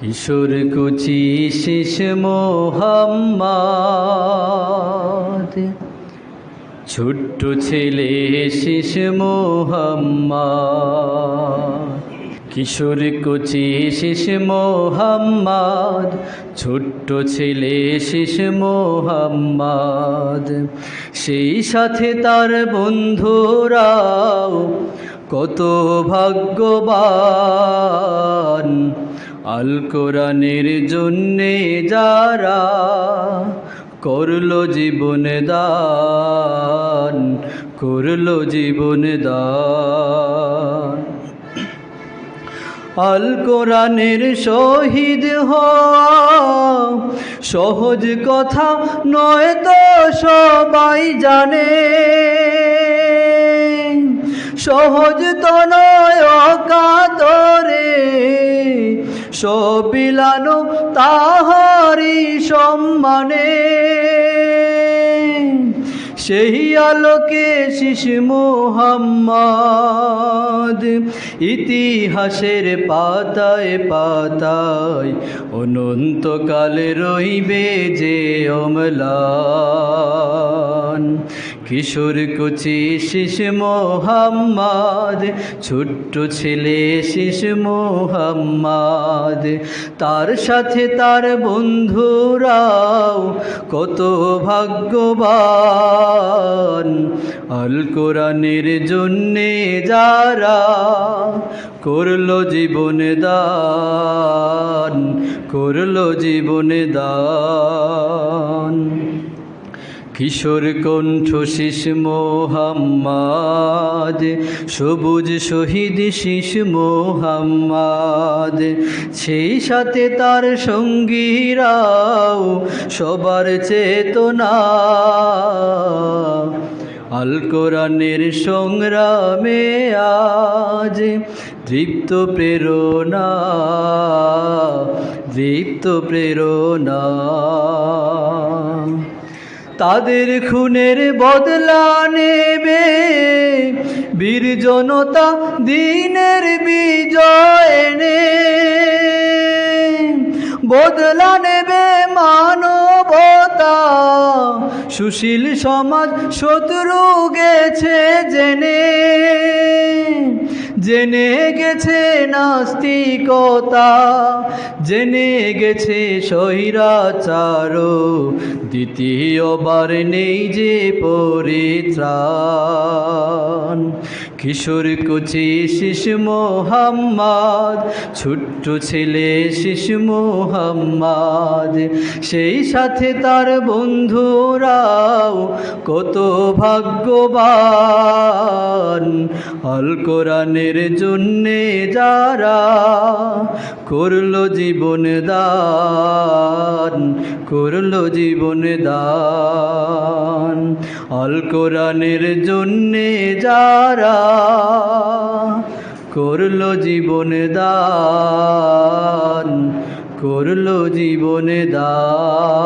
কিশোর কুচি শিশ মোহাম্মদ। ছোট্ট ছেলে শিশ মোহাম্মদ। কিশোর কুচি শিশ মোহাম্মদ। ছোট্ট ছেলে শিশ মোহাম্মদ। সেই সাথে তার বন্ধুরাও কত ভাগ্যবান। আল কোরআনের জন্যে যারা করল জীবন দান, করল জীবন দান। আল কোরআনের শহীদ সহজ কথা নয় তো সবাই জানে। সহজ তো নয়, অকাতরে সবিলানো তাহারি সম্মানে। সেই আলোকে শিশু মোহাম্মদ ইতিহাসের পাতায় পাতায় অনন্তকালে রইবে যে অমলান কিশোর কুচি শিশু মোহাম্মদ, ছোট্ট ছেলে শিশু মোহাম্মদ। তার সাথে তার বন্ধুরাও কত ভাগ্যবান। আল কোরআনের জন্যে যারা করল জীবন দান, করল জীবন দান। কিশোর কণ্ঠ শিশ মোহাম্মদ, সবুজ শহীদ শিশ মোহাম্মদ। সেই সাথে তার সঙ্গীরাও সবার চেতনা। আল কোরআনের সংগ্রামে আজ দৃপ্ত প্রেরণা দৃপ্ত প্রেরণা। তাদের খুনের বদলা নেবে। বীর জনতা দিনের বিজয় এনে বদলা নেবে মানবতা। সুশীল সমাজ শত্রু গেছে জেনে। জেনে গেছে নাস্তিকতা, জেনে গেছে স্বৈরাচার, দ্বিতীয়বার নেই যে পরিত্রাণ। কিশোর কুচি শিশু মোহাম্মদ, ছোট্ট ছেলে শিশু মোহাম্মদ, সেই সাথে তার বন্ধুরাও কত ভাগ্যবান। আল কোরআনের জন্যে যারা করল জীবন দান, করল জীবন দান। আল কোরআনের জন্যে যারা করল জীবন দান, করল জীবন দান।